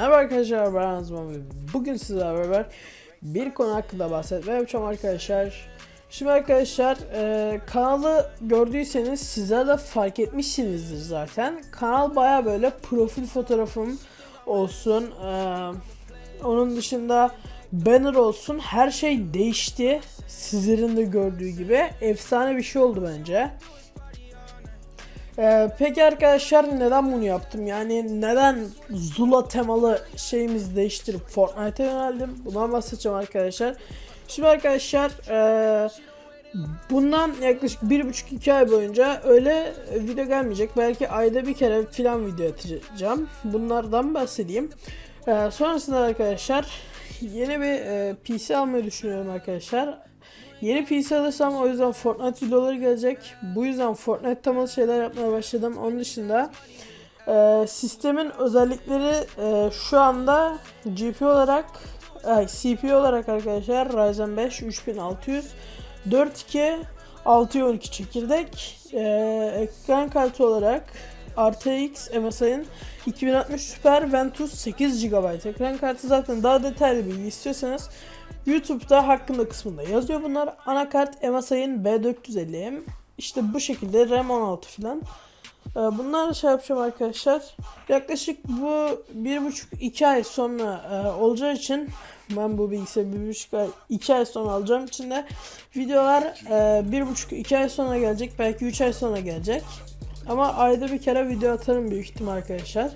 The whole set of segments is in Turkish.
arkadaşlar ben Azman ve bugün sizlerle beraber bir konu hakkında bahsetmeye yapacağım arkadaşlar. Şimdi arkadaşlar e, kanalı gördüyseniz sizler de fark etmişsinizdir zaten. Kanal baya böyle profil fotoğrafım olsun. e, onun dışında banner olsun her şey değişti. Sizlerin de gördüğü gibi efsane bir şey oldu bence. Ee, peki arkadaşlar neden bunu yaptım? Yani neden Zula temalı şeyimizi değiştirip Fortnite'a yöneldim? Bundan bahsedeceğim arkadaşlar. Şimdi arkadaşlar ee, bundan yaklaşık bir buçuk iki ay boyunca öyle video gelmeyecek. Belki ayda bir kere filan video atacağım. Bunlardan bahsedeyim. Ee, sonrasında arkadaşlar yeni bir ee, PC almayı düşünüyorum arkadaşlar. Yeni PC alırsam o yüzden Fortnite videoları gelecek. Bu yüzden Fortnite temalı şeyler yapmaya başladım. Onun dışında e, sistemin özellikleri e, şu anda GPU olarak ay, CPU olarak arkadaşlar Ryzen 5 3600 42 612 çekirdek e, ekran kartı olarak RTX MSI'ın 2060 Super Ventus 8 GB ekran kartı zaten daha detaylı bilgi istiyorsanız YouTube'da hakkında kısmında yazıyor bunlar. Anakart MSI'ın B450M. İşte bu şekilde RAM 16 falan. Ee, Bunları şey yapacağım arkadaşlar. Yaklaşık bu bir buçuk iki ay sonra e, olacağı için ben bu bilgisayarı bir buçuk ay iki ay sonra alacağım için de videolar e, bir buçuk iki ay sonra gelecek belki üç ay sonra gelecek. Ama ayda bir kere video atarım büyük ihtimal arkadaşlar.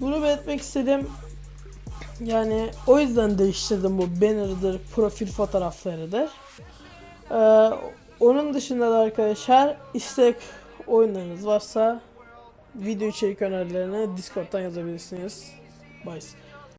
Bunu belirtmek istedim. Yani o yüzden değiştirdim bu banner'dır, profil fotoğraflarıdır. Ee, onun dışında da arkadaşlar istek oyunlarınız varsa video içerik önerilerini Discord'dan yazabilirsiniz. Bye.